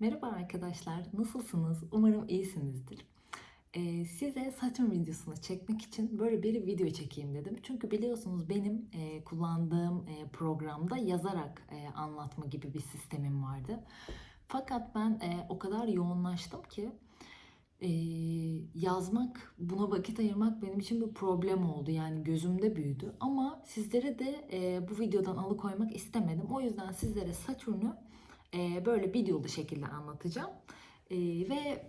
Merhaba arkadaşlar, nasılsınız? Umarım iyisinizdir. Ee, size Satürn videosunu çekmek için böyle bir video çekeyim dedim. Çünkü biliyorsunuz benim e, kullandığım e, programda yazarak e, anlatma gibi bir sistemim vardı. Fakat ben e, o kadar yoğunlaştım ki e, yazmak, buna vakit ayırmak benim için bir problem oldu. Yani gözümde büyüdü. Ama sizlere de e, bu videodan alıkoymak istemedim. O yüzden sizlere Satürn'ü e, böyle videolu şekilde anlatacağım. E, ve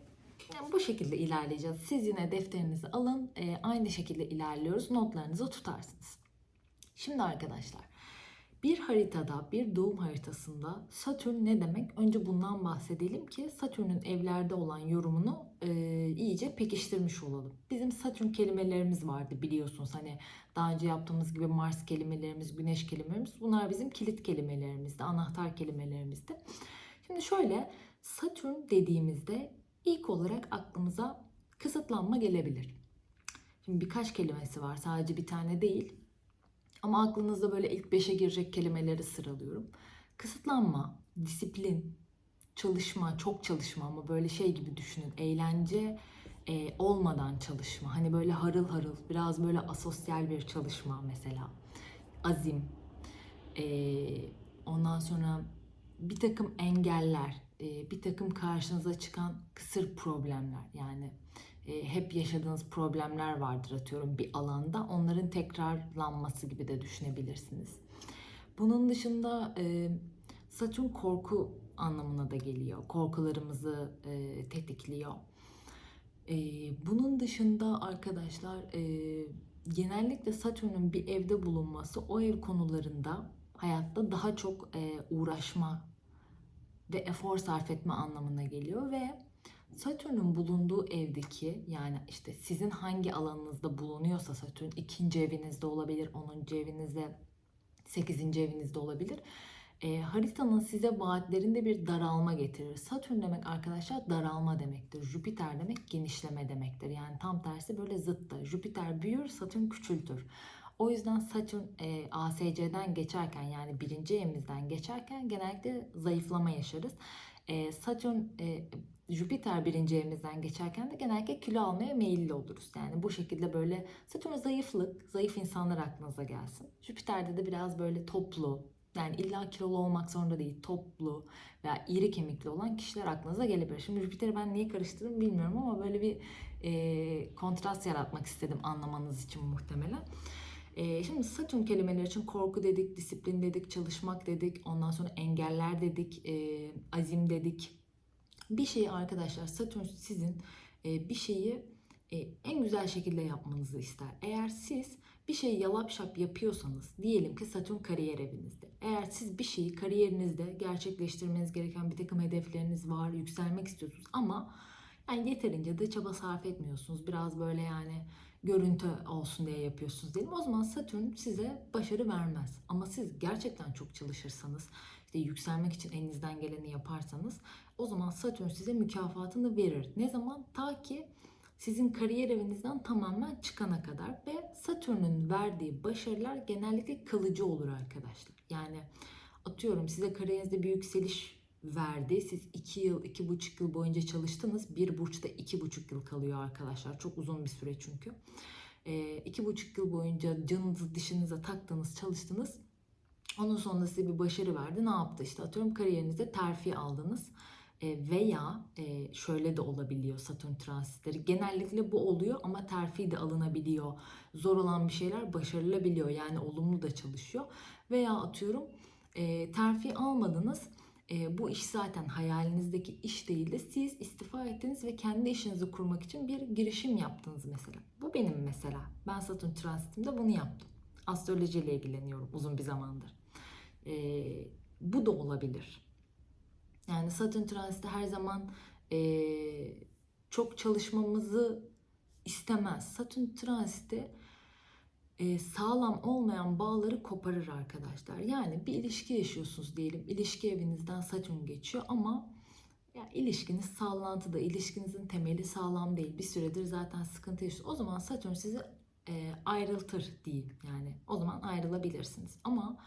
bu şekilde ilerleyeceğiz. Siz yine defterinizi alın. e, aynı şekilde ilerliyoruz. Notlarınızı tutarsınız. Şimdi arkadaşlar bir haritada, bir doğum haritasında Satürn ne demek? Önce bundan bahsedelim ki Satürn'ün evlerde olan yorumunu e, iyice pekiştirmiş olalım. Bizim Satürn kelimelerimiz vardı biliyorsunuz. Hani daha önce yaptığımız gibi Mars kelimelerimiz, Güneş kelimelerimiz. Bunlar bizim kilit kelimelerimizdi, anahtar kelimelerimizdi. Şimdi şöyle Satürn dediğimizde ilk olarak aklımıza kısıtlanma gelebilir. Şimdi birkaç kelimesi var, sadece bir tane değil. Ama aklınızda böyle ilk beşe girecek kelimeleri sıralıyorum. Kısıtlanma, disiplin, çalışma, çok çalışma ama böyle şey gibi düşünün. Eğlence e, olmadan çalışma. Hani böyle harıl harıl, biraz böyle asosyal bir çalışma mesela. Azim. E, ondan sonra bir takım engeller, e, bir takım karşınıza çıkan kısır problemler. Yani hep yaşadığınız problemler vardır atıyorum bir alanda. Onların tekrarlanması gibi de düşünebilirsiniz. Bunun dışında e, Satürn korku anlamına da geliyor. Korkularımızı e, tetikliyor. E, bunun dışında arkadaşlar e, genellikle Satürn'ün bir evde bulunması o ev konularında hayatta daha çok e, uğraşma ve efor sarf etme anlamına geliyor ve Satürn'ün bulunduğu evdeki yani işte sizin hangi alanınızda bulunuyorsa Satürn ikinci evinizde olabilir, 10. evinizde, 8. evinizde olabilir. E, haritanın size vaatlerinde bir daralma getirir. Satürn demek arkadaşlar daralma demektir. Jüpiter demek genişleme demektir. Yani tam tersi böyle zıttır. Jüpiter büyür, Satürn küçültür. O yüzden Satürn e, ASC'den geçerken yani birinci evimizden geçerken genellikle zayıflama yaşarız. E, Satürn e, Jüpiter birinci evimizden geçerken de genellikle kilo almaya meyilli oluruz. Yani bu şekilde böyle Satürn zayıflık, zayıf insanlar aklınıza gelsin. Jüpiter'de de biraz böyle toplu, yani illa kilolu olmak zorunda değil, toplu veya iri kemikli olan kişiler aklınıza gelebilir. Şimdi Jüpiter'i ben niye karıştırdım bilmiyorum ama böyle bir e, kontrast yaratmak istedim anlamanız için muhtemelen. E, şimdi Satürn kelimeleri için korku dedik, disiplin dedik, çalışmak dedik, ondan sonra engeller dedik, e, azim dedik, bir şeyi arkadaşlar Satürn sizin e, bir şeyi e, en güzel şekilde yapmanızı ister. Eğer siz bir şeyi yalap şap yapıyorsanız diyelim ki Satürn kariyer evinizde. Eğer siz bir şeyi kariyerinizde gerçekleştirmeniz gereken bir takım hedefleriniz var, yükselmek istiyorsunuz ama yani yeterince de çaba sarf etmiyorsunuz. Biraz böyle yani görüntü olsun diye yapıyorsunuz diyelim. O zaman Satürn size başarı vermez. Ama siz gerçekten çok çalışırsanız, işte yükselmek için elinizden geleni yaparsanız o zaman Satürn size mükafatını verir. Ne zaman? Ta ki sizin kariyer evinizden tamamen çıkana kadar ve Satürn'ün verdiği başarılar genellikle kalıcı olur arkadaşlar. Yani atıyorum size kariyerinizde bir yükseliş verdi. Siz 2 yıl, 2,5 yıl boyunca çalıştınız. Bir burçta 2,5 yıl kalıyor arkadaşlar. Çok uzun bir süre çünkü. 2,5 yıl boyunca canınızı dişinize taktınız, çalıştınız. Onun sonunda size bir başarı verdi. Ne yaptı? İşte atıyorum kariyerinizde terfi aldınız. E, veya e, şöyle de olabiliyor Satürn transitleri. Genellikle bu oluyor ama terfi de alınabiliyor. Zor olan bir şeyler başarılabiliyor. Yani olumlu da çalışıyor. Veya atıyorum e, terfi almadınız. E, bu iş zaten hayalinizdeki iş değil de siz istifa ettiniz ve kendi işinizi kurmak için bir girişim yaptınız mesela. Bu benim mesela. Ben Satürn transitimde bunu yaptım. Astrolojiyle ilgileniyorum uzun bir zamandır. E, bu da olabilir. Yani Satürn transiti her zaman e, çok çalışmamızı istemez. Satürn transiti e, sağlam olmayan bağları koparır arkadaşlar. Yani bir ilişki yaşıyorsunuz diyelim. İlişki evinizden Satürn geçiyor ama ya ilişkiniz sallantıda, ilişkinizin temeli sağlam değil. Bir süredir zaten sıkıntı yaşıyorsunuz. O zaman Satürn sizi e, ayrıltır diyeyim. Yani o zaman ayrılabilirsiniz. Ama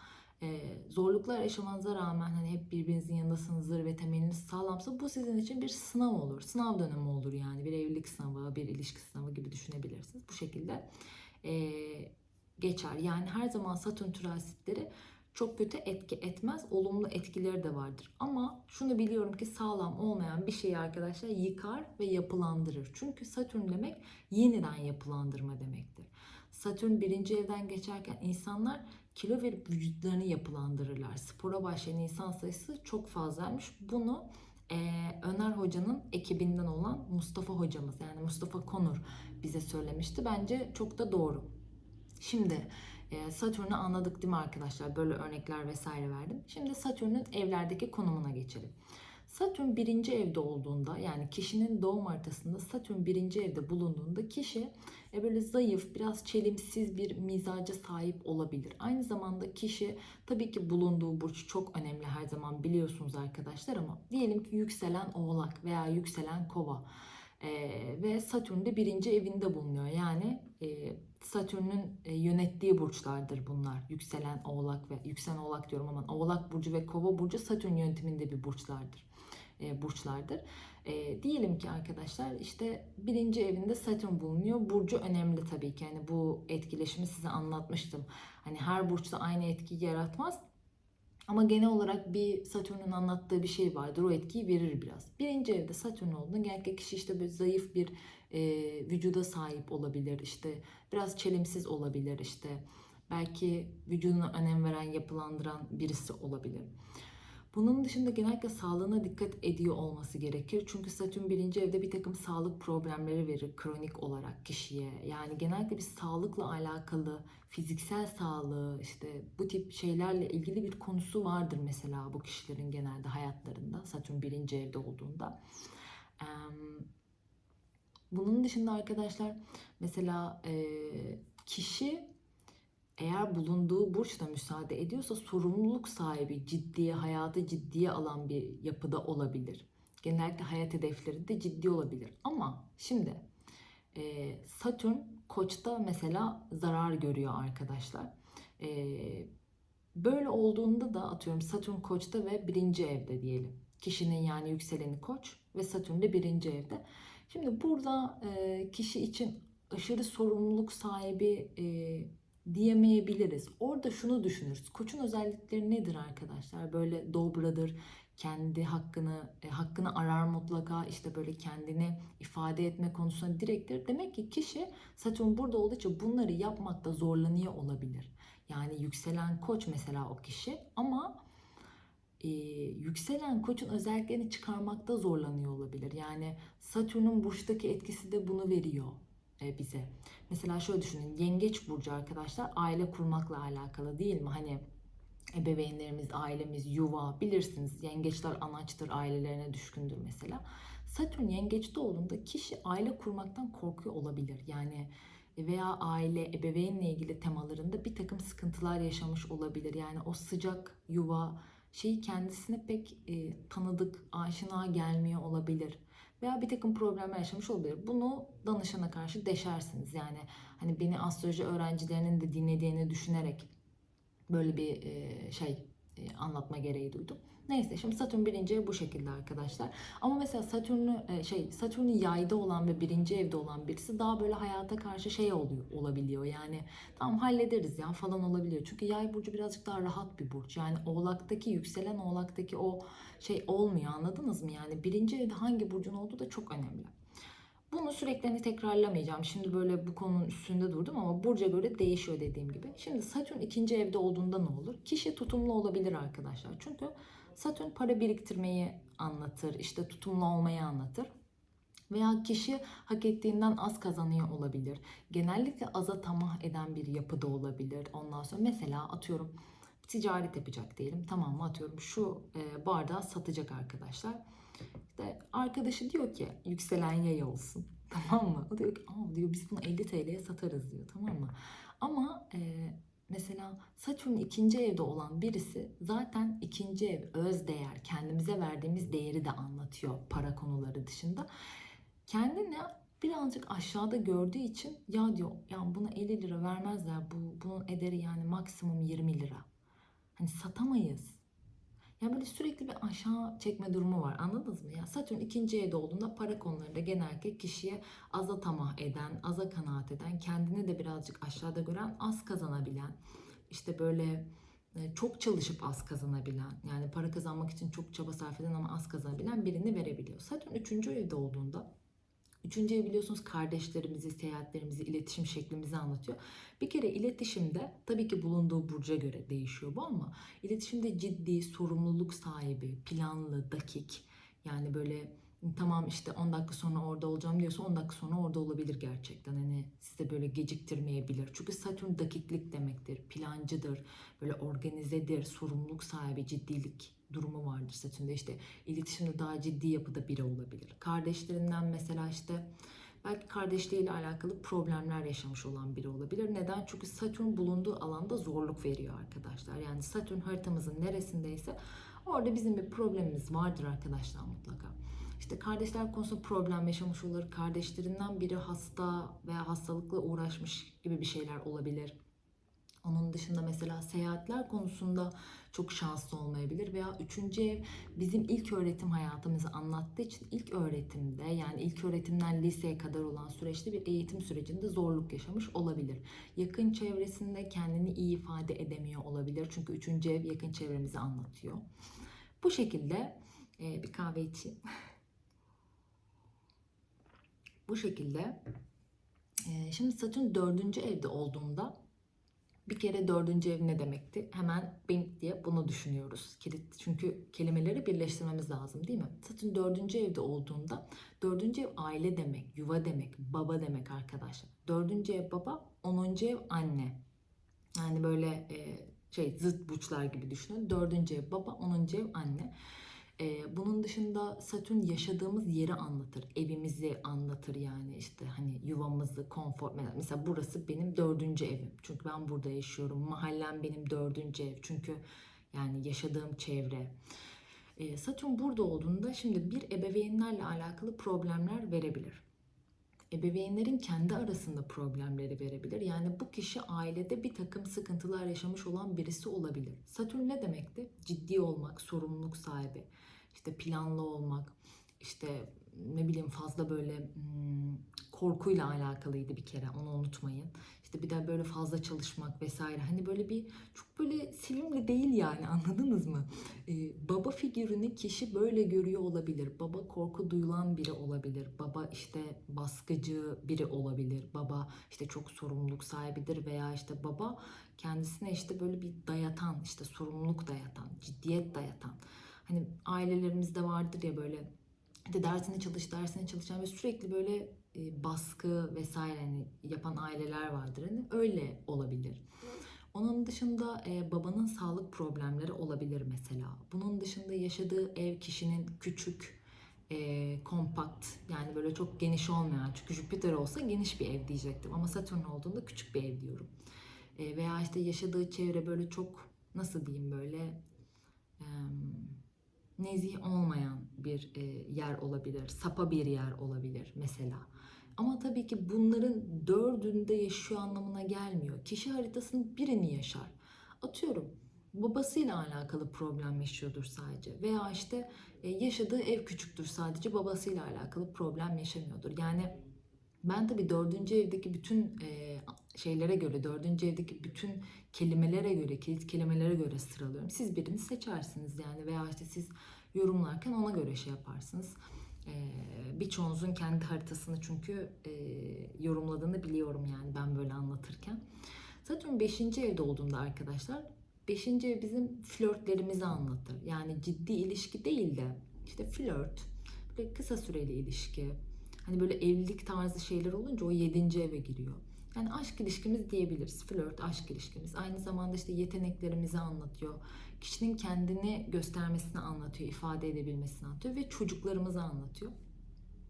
e, zorluklar yaşamanıza rağmen hani hep birbirinizin yanındasınızdır ve temeliniz sağlamsa bu sizin için bir sınav olur. Sınav dönemi olur yani bir evlilik sınavı, bir ilişki sınavı gibi düşünebilirsiniz. Bu şekilde e, geçer. Yani her zaman Satürn transitleri çok kötü etki etmez. Olumlu etkileri de vardır. Ama şunu biliyorum ki sağlam olmayan bir şeyi arkadaşlar yıkar ve yapılandırır. Çünkü Satürn demek yeniden yapılandırma demektir. Satürn birinci evden geçerken insanlar kilo verip vücutlarını yapılandırırlar. Spora başlayan insan sayısı çok fazlaymış. Bunu e, Öner Hoca'nın ekibinden olan Mustafa hocamız yani Mustafa Konur bize söylemişti. Bence çok da doğru. Şimdi Satürn'ü anladık değil mi arkadaşlar? Böyle örnekler vesaire verdim. Şimdi Satürn'ün evlerdeki konumuna geçelim. Satürn birinci evde olduğunda yani kişinin doğum haritasında Satürn birinci evde bulunduğunda kişi e, böyle zayıf, biraz çelimsiz bir mizaca sahip olabilir. Aynı zamanda kişi tabii ki bulunduğu burç çok önemli her zaman biliyorsunuz arkadaşlar ama diyelim ki yükselen oğlak veya yükselen kova e, ve Satürn de birinci evinde bulunuyor. Yani e, Satürn'ün e, yönettiği burçlardır bunlar. Yükselen oğlak ve yükselen oğlak diyorum ama oğlak burcu ve kova burcu Satürn yönetiminde bir burçlardır. E, burçlardır. E, diyelim ki arkadaşlar işte birinci evinde Satürn bulunuyor. Burcu önemli tabii ki. Yani bu etkileşimi size anlatmıştım. Hani her burçta aynı etkiyi yaratmaz. Ama genel olarak bir Satürn'ün anlattığı bir şey vardır. O etkiyi verir biraz. Birinci evde Satürn olduğunda genellikle kişi işte böyle zayıf bir e, vücuda sahip olabilir. İşte biraz çelimsiz olabilir. İşte belki vücuduna önem veren, yapılandıran birisi olabilir. Bunun dışında genellikle sağlığına dikkat ediyor olması gerekir. Çünkü Satürn birinci evde bir takım sağlık problemleri verir kronik olarak kişiye. Yani genellikle bir sağlıkla alakalı, fiziksel sağlığı, işte bu tip şeylerle ilgili bir konusu vardır mesela bu kişilerin genelde hayatlarında. Satürn birinci evde olduğunda. Bunun dışında arkadaşlar mesela kişi eğer bulunduğu burç da müsaade ediyorsa sorumluluk sahibi, ciddiye, hayatı ciddiye alan bir yapıda olabilir. Genellikle hayat hedefleri de ciddi olabilir. Ama şimdi e, Satürn koçta mesela zarar görüyor arkadaşlar. E, böyle olduğunda da atıyorum Satürn koçta ve birinci evde diyelim. Kişinin yani yükseleni koç ve Satürn de birinci evde. Şimdi burada e, kişi için aşırı sorumluluk sahibi e, diyemeyebiliriz. Orada şunu düşünürüz. Koçun özellikleri nedir arkadaşlar? Böyle dobradır, kendi hakkını e, hakkını arar mutlaka işte böyle kendini ifade etme konusunda direkttir. Demek ki kişi Satürn burada olduğu için bunları yapmakta zorlanıyor olabilir. Yani yükselen koç mesela o kişi ama e, yükselen koçun özelliklerini çıkarmakta zorlanıyor olabilir. Yani Satürn'ün burçtaki etkisi de bunu veriyor e, bize. Mesela şöyle düşünün. Yengeç burcu arkadaşlar aile kurmakla alakalı değil mi? Hani ebeveynlerimiz, ailemiz, yuva bilirsiniz. Yengeçler anaçtır, ailelerine düşkündür mesela. Satürn yengeçte olduğunda kişi aile kurmaktan korkuyor olabilir. Yani veya aile, ebeveynle ilgili temalarında bir takım sıkıntılar yaşamış olabilir. Yani o sıcak yuva şeyi kendisine pek e, tanıdık, aşina gelmiyor olabilir veya bir takım problemler yaşamış olabilir. Bunu danışana karşı deşersiniz. Yani hani beni astroloji öğrencilerinin de dinlediğini düşünerek böyle bir e, şey e, anlatma gereği duydum. Neyse şimdi Satürn birinci ev bu şekilde arkadaşlar. Ama mesela Satürn'ü e, şey Satürn'ün yayda olan ve birinci evde olan birisi daha böyle hayata karşı şey oluyor olabiliyor. Yani tamam hallederiz ya falan olabiliyor. Çünkü yay burcu birazcık daha rahat bir burç. Yani oğlaktaki yükselen oğlaktaki o şey olmuyor anladınız mı? Yani birinci evde hangi burcun olduğu da çok önemli. Bunu sürekli hani tekrarlamayacağım. Şimdi böyle bu konunun üstünde durdum ama burca göre değişiyor dediğim gibi. Şimdi Satürn ikinci evde olduğunda ne olur? Kişi tutumlu olabilir arkadaşlar. Çünkü Satürn para biriktirmeyi anlatır, işte tutumlu olmayı anlatır. Veya kişi hak ettiğinden az kazanıyor olabilir. Genellikle aza tamah eden bir yapıda olabilir. Ondan sonra mesela atıyorum ticaret yapacak diyelim. Tamam mı atıyorum şu e, bardağı satacak arkadaşlar. İşte arkadaşı diyor ki yükselen yay olsun. Tamam mı? O diyor ki diyor biz bunu 50 TL'ye satarız diyor. Tamam mı? Ama e, mesela Satürn ikinci evde olan birisi zaten ikinci ev öz değer, kendimize verdiğimiz değeri de anlatıyor para konuları dışında. Kendini birazcık aşağıda gördüğü için ya diyor ya buna 50 lira vermezler bu bunun ederi yani maksimum 20 lira. Hani satamayız. Ya böyle sürekli bir aşağı çekme durumu var. Anladınız mı? Ya Satürn ikinci evde olduğunda para konularında genellikle kişiye aza tamah eden, aza kanaat eden, kendini de birazcık aşağıda gören, az kazanabilen, işte böyle e, çok çalışıp az kazanabilen, yani para kazanmak için çok çaba sarf eden ama az kazanabilen birini verebiliyor. Satürn üçüncü evde olduğunda Üçüncü ev biliyorsunuz kardeşlerimizi, seyahatlerimizi, iletişim şeklimizi anlatıyor. Bir kere iletişimde tabii ki bulunduğu burca göre değişiyor bu ama iletişimde ciddi, sorumluluk sahibi, planlı, dakik yani böyle tamam işte 10 dakika sonra orada olacağım diyorsa 10 dakika sonra orada olabilir gerçekten. Hani size böyle geciktirmeyebilir. Çünkü Satürn dakiklik demektir, plancıdır, böyle organizedir, sorumluluk sahibi, ciddilik durumu vardır Satürn'de. işte iletişimde daha ciddi yapıda biri olabilir. Kardeşlerinden mesela işte belki kardeşliğiyle alakalı problemler yaşamış olan biri olabilir. Neden? Çünkü Satürn bulunduğu alanda zorluk veriyor arkadaşlar. Yani Satürn haritamızın neresindeyse orada bizim bir problemimiz vardır arkadaşlar mutlaka. İşte kardeşler konusunda problem yaşamış olur. Kardeşlerinden biri hasta veya hastalıkla uğraşmış gibi bir şeyler olabilir. Onun dışında mesela seyahatler konusunda çok şanslı olmayabilir veya üçüncü ev bizim ilk öğretim hayatımızı anlattığı için ilk öğretimde yani ilk öğretimden liseye kadar olan süreçte bir eğitim sürecinde zorluk yaşamış olabilir. Yakın çevresinde kendini iyi ifade edemiyor olabilir çünkü üçüncü ev yakın çevremizi anlatıyor. Bu şekilde bir kahve içeyim. Bu şekilde e, şimdi Satürn dördüncü evde olduğunda bir kere dördüncü ev ne demekti? Hemen bing diye bunu düşünüyoruz. Kilit, çünkü kelimeleri birleştirmemiz lazım değil mi? Satürn dördüncü evde olduğunda dördüncü ev aile demek, yuva demek, baba demek arkadaşlar. Dördüncü ev baba, onuncu ev anne. Yani böyle e, şey zıt burçlar gibi düşünün. Dördüncü ev baba, onuncu ev anne. Bunun dışında Satürn yaşadığımız yeri anlatır. Evimizi anlatır yani işte hani yuvamızı, konfor. Mesela burası benim dördüncü evim. Çünkü ben burada yaşıyorum. Mahallem benim dördüncü ev. Çünkü yani yaşadığım çevre. Satürn burada olduğunda şimdi bir ebeveynlerle alakalı problemler verebilir. Ebeveynlerin kendi arasında problemleri verebilir. Yani bu kişi ailede bir takım sıkıntılar yaşamış olan birisi olabilir. Satürn ne demekti? Ciddi olmak, sorumluluk sahibi işte planlı olmak, işte ne bileyim fazla böyle hmm, korkuyla alakalıydı bir kere onu unutmayın. İşte bir de böyle fazla çalışmak vesaire. Hani böyle bir çok böyle sevimli değil yani anladınız mı? Ee, baba figürünü kişi böyle görüyor olabilir. Baba korku duyulan biri olabilir. Baba işte baskıcı biri olabilir. Baba işte çok sorumluluk sahibidir veya işte baba kendisine işte böyle bir dayatan, işte sorumluluk dayatan, ciddiyet dayatan hani ailelerimizde vardır ya böyle de dersine çalış, dersine çalışan ve sürekli böyle e, baskı vesaire hani yapan aileler vardır. Hani öyle olabilir. Onun dışında e, babanın sağlık problemleri olabilir mesela. Bunun dışında yaşadığı ev kişinin küçük, e, kompakt yani böyle çok geniş olmayan çünkü Jüpiter olsa geniş bir ev diyecektim ama Satürn olduğunda küçük bir ev diyorum. E, veya işte yaşadığı çevre böyle çok nasıl diyeyim böyle e, nezih olmayan bir e, yer olabilir, sapa bir yer olabilir mesela. Ama tabii ki bunların dördünde yaşıyor anlamına gelmiyor. Kişi haritasının birini yaşar. Atıyorum babasıyla alakalı problem yaşıyordur sadece veya işte e, yaşadığı ev küçüktür sadece babasıyla alakalı problem yaşamıyordur. Yani ben tabii dördüncü evdeki bütün e, şeylere göre, dördüncü evdeki bütün kelimelere göre, kilit kelimelere göre sıralıyorum. Siz birini seçersiniz yani veya işte siz yorumlarken ona göre şey yaparsınız. Ee, birçoğunuzun kendi haritasını çünkü e, yorumladığını biliyorum yani ben böyle anlatırken. Satürn 5. evde olduğunda arkadaşlar 5. ev bizim flörtlerimizi anlatır. Yani ciddi ilişki değil de işte flört, böyle kısa süreli ilişki. Hani böyle evlilik tarzı şeyler olunca o 7. eve giriyor. Yani aşk ilişkimiz diyebiliriz. Flört, aşk ilişkimiz. Aynı zamanda işte yeteneklerimizi anlatıyor. Kişinin kendini göstermesini anlatıyor, ifade edebilmesini anlatıyor ve çocuklarımızı anlatıyor.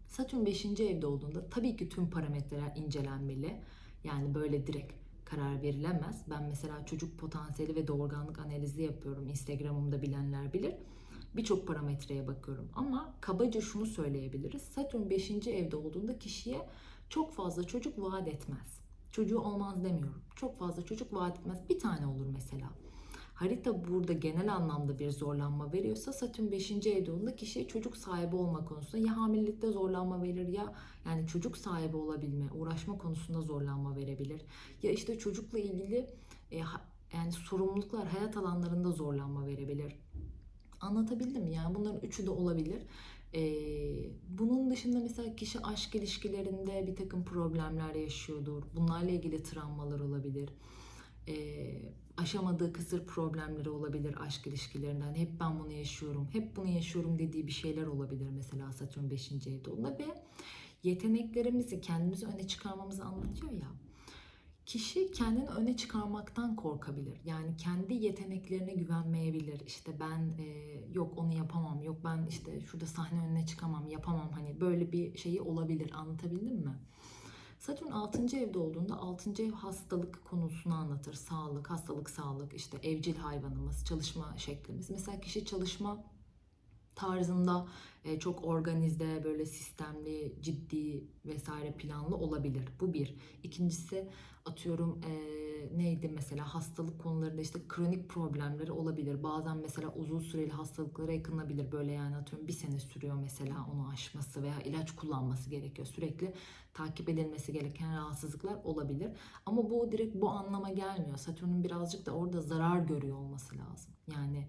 Satürn 5. evde olduğunda tabii ki tüm parametreler incelenmeli. Yani böyle direkt karar verilemez. Ben mesela çocuk potansiyeli ve doğurganlık analizi yapıyorum. Instagram'ımda bilenler bilir. Birçok parametreye bakıyorum. Ama kabaca şunu söyleyebiliriz. Satürn 5. evde olduğunda kişiye çok fazla çocuk vaat etmez. Çocuğu olmaz demiyorum. Çok fazla çocuk vaat etmez. Bir tane olur mesela. harita burada genel anlamda bir zorlanma veriyorsa Satürn 5. evde kişiye çocuk sahibi olma konusunda ya hamilelikte zorlanma verir ya yani çocuk sahibi olabilme, uğraşma konusunda zorlanma verebilir. Ya işte çocukla ilgili e, yani sorumluluklar, hayat alanlarında zorlanma verebilir. Anlatabildim mi? Yani bunların üçü de olabilir. Bunun dışında mesela kişi aşk ilişkilerinde bir takım problemler yaşıyordur. Bunlarla ilgili travmalar olabilir. Aşamadığı kısır problemleri olabilir aşk ilişkilerinden. Hep ben bunu yaşıyorum, hep bunu yaşıyorum dediği bir şeyler olabilir mesela Satürn 5. evde ve yeteneklerimizi kendimizi öne çıkarmamızı anlatıyor ya. Kişi kendini öne çıkarmaktan korkabilir. Yani kendi yeteneklerine güvenmeyebilir. İşte ben e, yok onu yapamam, yok ben işte şurada sahne önüne çıkamam, yapamam. Hani böyle bir şeyi olabilir. Anlatabildim mi? Satürn 6. evde olduğunda 6. ev hastalık konusunu anlatır. Sağlık, hastalık, sağlık, işte evcil hayvanımız, çalışma şeklimiz. Mesela kişi çalışma tarzında e, çok organize, böyle sistemli, ciddi vesaire planlı olabilir. Bu bir. İkincisi atıyorum e, neydi mesela hastalık konularında işte kronik problemleri olabilir. Bazen mesela uzun süreli hastalıklara yakınabilir. Böyle yani atıyorum bir sene sürüyor mesela onu aşması veya ilaç kullanması gerekiyor. Sürekli takip edilmesi gereken rahatsızlıklar olabilir. Ama bu direkt bu anlama gelmiyor. Satürn'ün birazcık da orada zarar görüyor olması lazım. Yani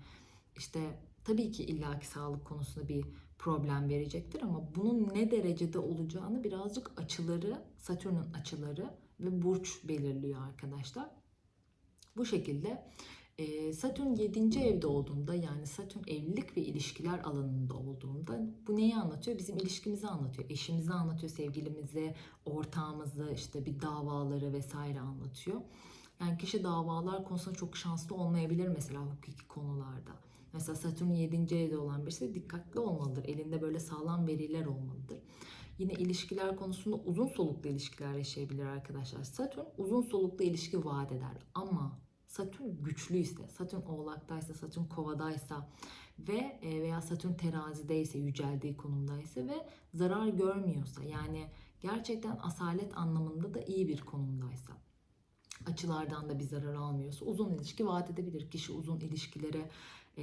işte tabii ki illaki sağlık konusunda bir problem verecektir ama bunun ne derecede olacağını birazcık açıları, Satürn'ün açıları ve burç belirliyor arkadaşlar. Bu şekilde e, Satürn 7. evde olduğunda yani Satürn evlilik ve ilişkiler alanında olduğunda bu neyi anlatıyor? Bizim ilişkimizi anlatıyor. Eşimizi anlatıyor, sevgilimizi, ortağımızı, işte bir davaları vesaire anlatıyor. Yani kişi davalar konusunda çok şanslı olmayabilir mesela hukuki konularda. Mesela Satürn 7. evde olan birisi dikkatli olmalıdır. Elinde böyle sağlam veriler olmalıdır. Yine ilişkiler konusunda uzun soluklu ilişkiler yaşayabilir arkadaşlar. Satürn uzun soluklu ilişki vaat eder ama Satürn güçlüyse, Satürn oğlaktaysa, Satürn kovadaysa ve e, veya Satürn terazideyse, yüceldiği konumdaysa ve zarar görmüyorsa yani gerçekten asalet anlamında da iyi bir konumdaysa açılardan da bir zarar almıyorsa uzun ilişki vaat edebilir. Kişi uzun ilişkilere e,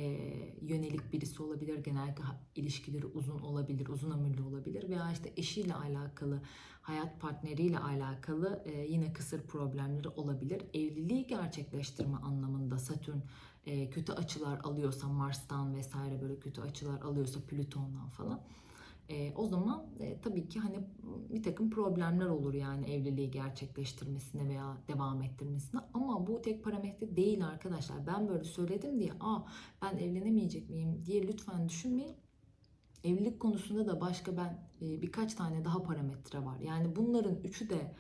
yönelik birisi olabilir. Genellikle ilişkileri uzun olabilir, uzun ömürlü olabilir. Veya işte eşiyle alakalı, hayat partneriyle alakalı e, yine kısır problemleri olabilir. Evliliği gerçekleştirme anlamında Satürn e, kötü açılar alıyorsa Mars'tan vesaire böyle kötü açılar alıyorsa Plüton'dan falan. E, o zaman e, tabii ki hani bir takım problemler olur yani evliliği gerçekleştirmesine veya devam ettirmesine. Ama bu tek parametre değil arkadaşlar. Ben böyle söyledim diye aa ben evlenemeyecek miyim diye lütfen düşünmeyin. Evlilik konusunda da başka ben e, birkaç tane daha parametre var. Yani bunların üçü de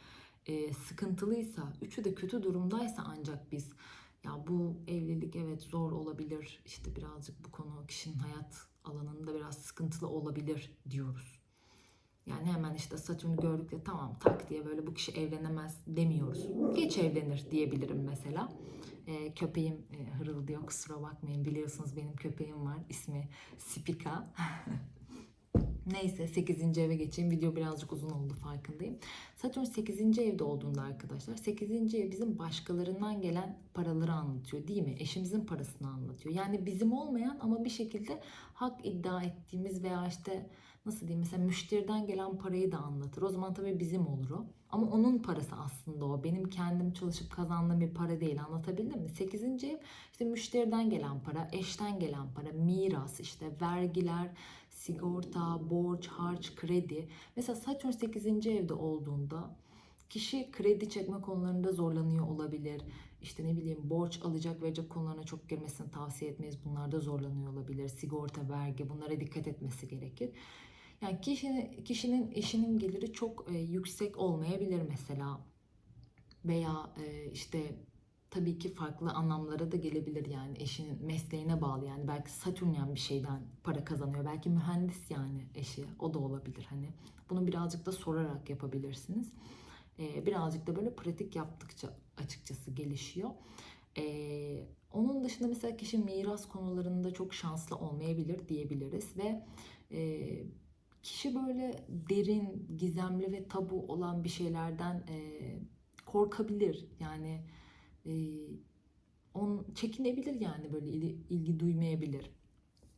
e, sıkıntılıysa, üçü de kötü durumdaysa ancak biz ya bu evlilik evet zor olabilir. İşte birazcık bu konu kişinin hayat alanında biraz sıkıntılı olabilir diyoruz. Yani hemen işte Satürn'ü gördük de tamam tak diye böyle bu kişi evlenemez demiyoruz. Geç evlenir diyebilirim mesela. Ee, köpeğim e, hırıldıyor kusura bakmayın biliyorsunuz benim köpeğim var ismi Spika. Neyse 8. eve geçeyim. Video birazcık uzun oldu farkındayım. Satürn 8. evde olduğunda arkadaşlar 8. ev bizim başkalarından gelen paraları anlatıyor değil mi? Eşimizin parasını anlatıyor. Yani bizim olmayan ama bir şekilde hak iddia ettiğimiz veya işte nasıl diyeyim mesela müşteriden gelen parayı da anlatır. O zaman tabii bizim olur o. Ama onun parası aslında o. Benim kendim çalışıp kazandığım bir para değil. Anlatabildim mi? 8. ev işte müşteriden gelen para, eşten gelen para, miras, işte vergiler, sigorta, borç, harç, kredi. Mesela Satürn 8. evde olduğunda kişi kredi çekme konularında zorlanıyor olabilir. İşte ne bileyim borç alacak verecek konularına çok girmesini tavsiye etmeyiz. Bunlarda zorlanıyor olabilir. Sigorta, vergi bunlara dikkat etmesi gerekir. Yani kişinin, kişinin eşinin geliri çok e, yüksek olmayabilir mesela. Veya e, işte tabii ki farklı anlamlara da gelebilir yani eşinin mesleğine bağlı. Yani belki Satürnyen bir şeyden para kazanıyor belki mühendis yani eşi o da olabilir hani. Bunu birazcık da sorarak yapabilirsiniz. Ee, birazcık da böyle pratik yaptıkça açıkçası gelişiyor. Ee, onun dışında mesela kişi miras konularında çok şanslı olmayabilir diyebiliriz ve e, kişi böyle derin gizemli ve tabu olan bir şeylerden e, korkabilir. Yani e, on çekinebilir yani böyle ili- ilgi duymayabilir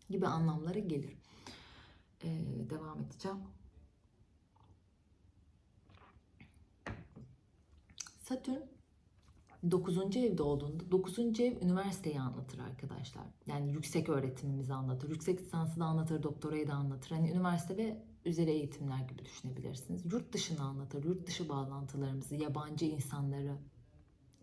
gibi anlamlara gelir. Ee, devam edeceğim. Satürn 9. evde olduğunda 9. ev üniversiteyi anlatır arkadaşlar. Yani yüksek öğretimimizi anlatır. Yüksek lisansı da anlatır, doktorayı da anlatır. Hani üniversite ve üzeri eğitimler gibi düşünebilirsiniz. Yurt dışını anlatır. Yurt dışı bağlantılarımızı, yabancı insanları,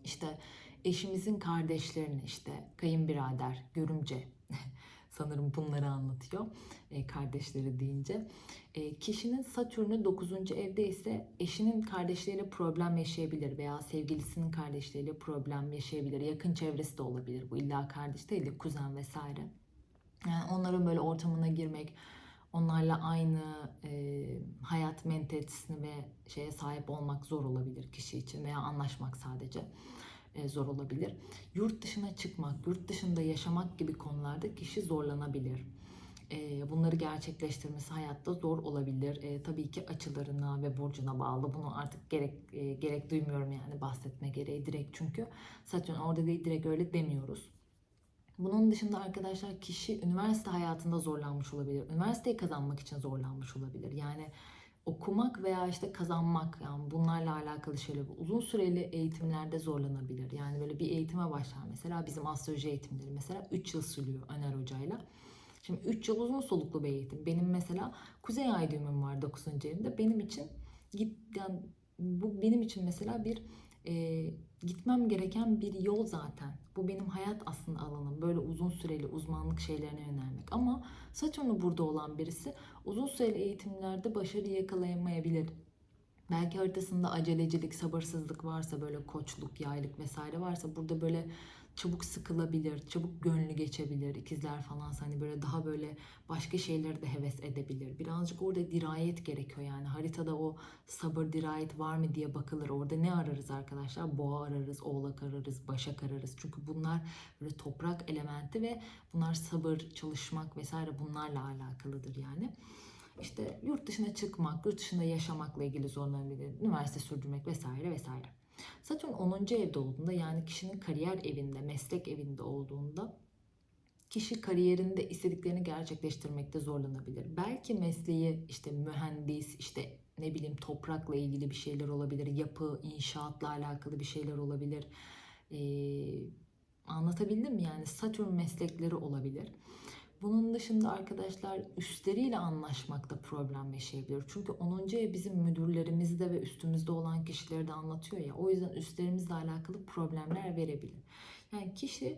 işte eşimizin kardeşlerini işte kayınbirader, görümce sanırım bunları anlatıyor e, kardeşleri deyince. E, kişinin Satürn'ü 9. evde ise eşinin kardeşleriyle problem yaşayabilir veya sevgilisinin kardeşleriyle problem yaşayabilir. Yakın çevresi de olabilir. Bu illa kardeş değil de kuzen vesaire. Yani onların böyle ortamına girmek, onlarla aynı e, hayat mentalitesini ve şeye sahip olmak zor olabilir kişi için veya anlaşmak sadece e, zor olabilir. Yurt dışına çıkmak, yurt dışında yaşamak gibi konularda kişi zorlanabilir. E, bunları gerçekleştirmesi hayatta zor olabilir. E, tabii ki açılarına ve burcuna bağlı. Bunu artık gerek e, gerek duymuyorum yani bahsetme gereği direkt çünkü Satürn orada değil direkt öyle demiyoruz. Bunun dışında arkadaşlar kişi üniversite hayatında zorlanmış olabilir. Üniversiteyi kazanmak için zorlanmış olabilir. Yani okumak veya işte kazanmak yani bunlarla alakalı şeyler uzun süreli eğitimlerde zorlanabilir. Yani böyle bir eğitime başlar mesela bizim astroloji eğitimleri mesela 3 yıl sürüyor Öner hocayla. Şimdi 3 yıl uzun soluklu bir eğitim. Benim mesela kuzey ay düğümüm var 9. evimde. Benim için git yani bu benim için mesela bir e, gitmem gereken bir yol zaten. Bu benim hayat aslında alanım. Böyle uzun süreli uzmanlık şeylerine yönelmek. Ama Satürn'ü burada olan birisi uzun süreli eğitimlerde başarı yakalayamayabilir. Belki haritasında acelecilik, sabırsızlık varsa böyle koçluk, yaylık vesaire varsa burada böyle çabuk sıkılabilir, çabuk gönlü geçebilir. İkizler falan hani böyle daha böyle başka şeyleri de heves edebilir. Birazcık orada dirayet gerekiyor yani haritada o sabır, dirayet var mı diye bakılır. Orada ne ararız arkadaşlar? Boğa ararız, oğlak ararız, başak ararız. Çünkü bunlar böyle toprak elementi ve bunlar sabır, çalışmak vesaire bunlarla alakalıdır yani. İşte yurt dışına çıkmak, yurt dışında yaşamakla ilgili zorlanabilir, üniversite sürdürmek vesaire vesaire. Satürn 10. evde olduğunda yani kişinin kariyer evinde, meslek evinde olduğunda kişi kariyerinde istediklerini gerçekleştirmekte zorlanabilir. Belki mesleği işte mühendis, işte ne bileyim toprakla ilgili bir şeyler olabilir, yapı, inşaatla alakalı bir şeyler olabilir. Ee, anlatabildim mi? Yani Satürn meslekleri olabilir. Bunun dışında arkadaşlar üstleriyle anlaşmakta problem yaşayabilir. Çünkü 10. ev bizim müdürlerimizde ve üstümüzde olan kişileri de anlatıyor ya. O yüzden üstlerimizle alakalı problemler verebilir. Yani kişi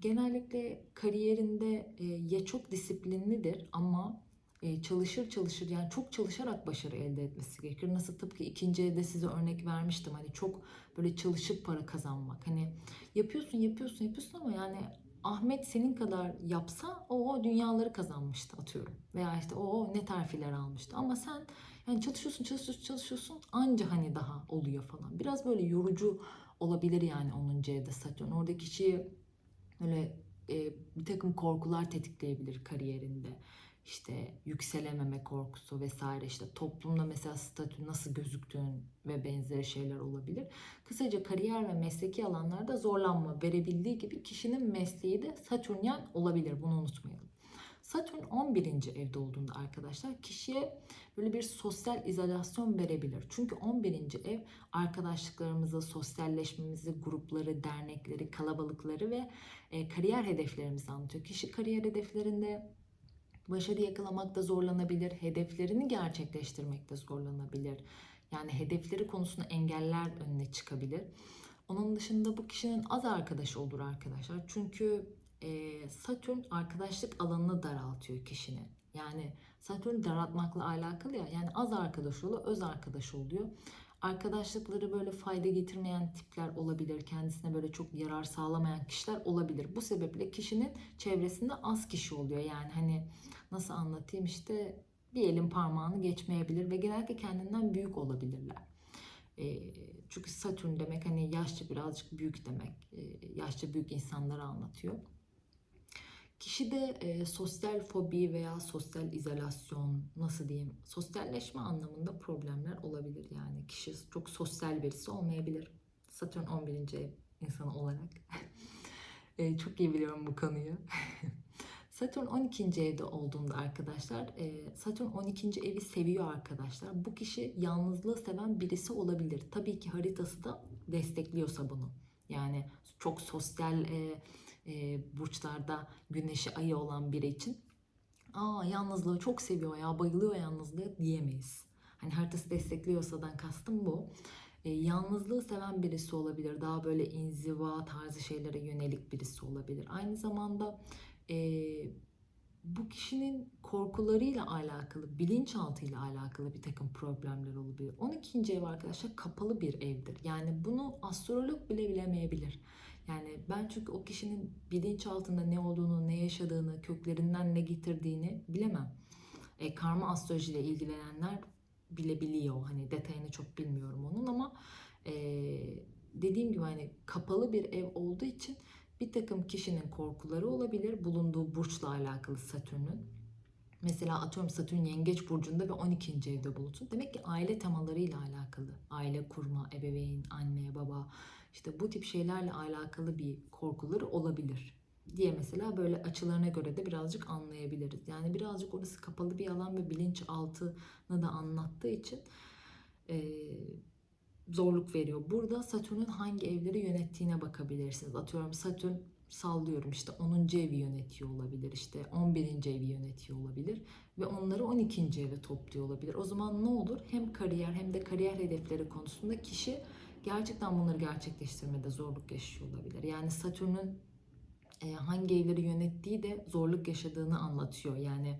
genellikle kariyerinde e, ya çok disiplinlidir ama e, çalışır çalışır yani çok çalışarak başarı elde etmesi gerekir. Nasıl tıpkı ikinci evde size örnek vermiştim. Hani çok böyle çalışıp para kazanmak. Hani yapıyorsun yapıyorsun yapıyorsun ama yani Ahmet senin kadar yapsa o, dünyaları kazanmıştı atıyorum. Veya işte o ne terfiler almıştı. Ama sen yani çalışıyorsun çalışıyorsun çalışıyorsun anca hani daha oluyor falan. Biraz böyle yorucu olabilir yani 10. evde Satürn. Orada kişiyi böyle e, bir takım korkular tetikleyebilir kariyerinde. İşte yükselememe korkusu vesaire işte toplumda mesela statü nasıl gözüktüğün ve benzeri şeyler olabilir. Kısaca kariyer ve mesleki alanlarda zorlanma verebildiği gibi kişinin mesleği de Satürnyen olabilir. Bunu unutmayalım. Satürn 11. evde olduğunda arkadaşlar kişiye böyle bir sosyal izolasyon verebilir. Çünkü 11. ev arkadaşlıklarımızı, sosyalleşmemizi, grupları, dernekleri, kalabalıkları ve e, kariyer hedeflerimizi anlatıyor. Kişi kariyer hedeflerinde başarı yakalamakta zorlanabilir, hedeflerini gerçekleştirmekte zorlanabilir. Yani hedefleri konusunda engeller önüne çıkabilir. Onun dışında bu kişinin az arkadaşı olur arkadaşlar. Çünkü e, Satürn arkadaşlık alanını daraltıyor kişinin. Yani Satürn daraltmakla alakalı ya. Yani az arkadaş oluyor, öz arkadaş oluyor. Arkadaşlıkları böyle fayda getirmeyen tipler olabilir. Kendisine böyle çok yarar sağlamayan kişiler olabilir. Bu sebeple kişinin çevresinde az kişi oluyor. Yani hani nasıl anlatayım işte bir elin parmağını geçmeyebilir ve genellikle kendinden büyük olabilirler. E, çünkü Satürn demek hani yaşça birazcık büyük demek. E, yaşça büyük insanları anlatıyor. Kişide e, sosyal fobi veya sosyal izolasyon nasıl diyeyim sosyalleşme anlamında problemler olabilir yani kişi çok sosyal birisi olmayabilir. Satürn 11. ev insanı olarak. E, çok iyi biliyorum bu konuyu. Satürn 12. evde olduğunda arkadaşlar, e, Satürn 12. evi seviyor arkadaşlar. Bu kişi yalnızlığı seven birisi olabilir. Tabii ki haritası da destekliyorsa bunu. Yani çok sosyal e, e, burçlarda güneşi ayı olan biri için aa yalnızlığı çok seviyor ya bayılıyor yalnızlığa diyemeyiz. Hani haritası destekliyorsadan kastım bu. E, yalnızlığı seven birisi olabilir. Daha böyle inziva tarzı şeylere yönelik birisi olabilir. Aynı zamanda e, bu kişinin korkularıyla alakalı, bilinçaltıyla alakalı bir takım problemler olabilir. 12. ev arkadaşlar kapalı bir evdir. Yani bunu astrolog bile bilemeyebilir. Yani ben çünkü o kişinin bilinçaltında ne olduğunu, ne yaşadığını, köklerinden ne getirdiğini bilemem. E, karma astrolojiyle ilgilenenler bilebiliyor. Hani detayını çok bilmiyorum onun ama e, dediğim gibi hani kapalı bir ev olduğu için bir takım kişinin korkuları olabilir bulunduğu burçla alakalı Satürn'ün. Mesela atıyorum Satürn Yengeç burcunda ve 12. evde bulunsun. Demek ki aile temalarıyla alakalı. Aile kurma, ebeveyn, anne, baba işte bu tip şeylerle alakalı bir korkuları olabilir diye mesela böyle açılarına göre de birazcık anlayabiliriz. Yani birazcık orası kapalı bir alan ve bilinçaltını da anlattığı için e, zorluk veriyor. Burada Satürn'ün hangi evleri yönettiğine bakabilirsiniz. Atıyorum Satürn sallıyorum işte 10. evi yönetiyor olabilir işte 11. evi yönetiyor olabilir ve onları 12. eve topluyor olabilir. O zaman ne olur? Hem kariyer hem de kariyer hedefleri konusunda kişi gerçekten bunları gerçekleştirmede zorluk yaşıyor olabilir. Yani Satürn'ün e, hangi evleri yönettiği de zorluk yaşadığını anlatıyor. Yani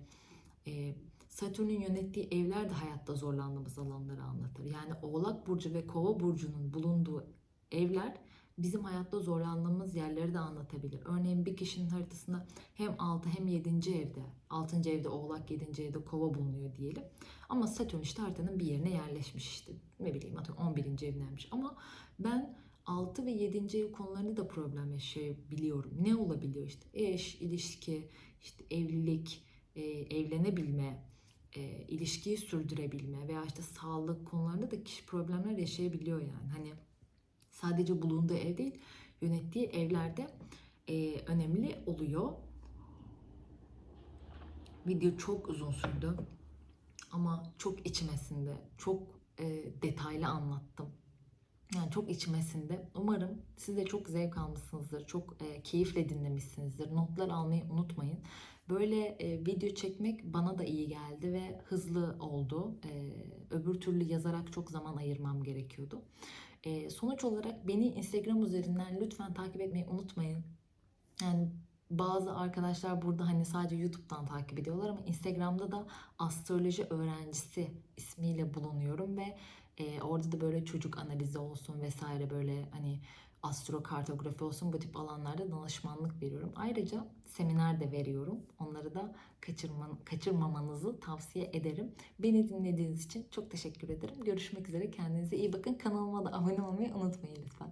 e, Satürn'ün yönettiği evler de hayatta zorlandığımız alanları anlatır. Yani Oğlak Burcu ve Kova Burcu'nun bulunduğu evler bizim hayatta zorlandığımız yerleri de anlatabilir. Örneğin bir kişinin haritasında hem 6 hem 7. evde, 6. evde Oğlak, 7. evde Kova bulunuyor diyelim. Ama Satürn işte haritanın bir yerine yerleşmiş işte. Ne bileyim atıyorum 11. evlenmiş. Ama ben 6 ve 7. ev konularında da problem yaşayabiliyorum. Ne olabiliyor işte eş, ilişki, işte evlilik, e, evlenebilme, e, ilişkiyi sürdürebilme veya işte sağlık konularında da kişi problemler yaşayabiliyor yani. Hani sadece bulunduğu ev değil, yönettiği evlerde e, önemli oluyor. Video çok uzun sürdü ama çok içmesinde, çok e, detaylı anlattım. Yani çok içmesinde. Umarım siz de çok zevk almışsınızdır, çok e, keyifle dinlemişsinizdir. Notlar almayı unutmayın. Böyle e, video çekmek bana da iyi geldi ve hızlı oldu. E, öbür türlü yazarak çok zaman ayırmam gerekiyordu. E, sonuç olarak beni Instagram üzerinden lütfen takip etmeyi unutmayın. Yani bazı arkadaşlar burada hani sadece YouTube'dan takip ediyorlar ama Instagram'da da astroloji öğrencisi ismiyle bulunuyorum ve e, orada da böyle çocuk analizi olsun vesaire böyle hani astrokartografi olsun bu tip alanlarda danışmanlık veriyorum. Ayrıca seminer de veriyorum. Onları da kaçırman, kaçırmamanızı tavsiye ederim. Beni dinlediğiniz için çok teşekkür ederim. Görüşmek üzere. Kendinize iyi bakın. Kanalıma da abone olmayı unutmayın lütfen.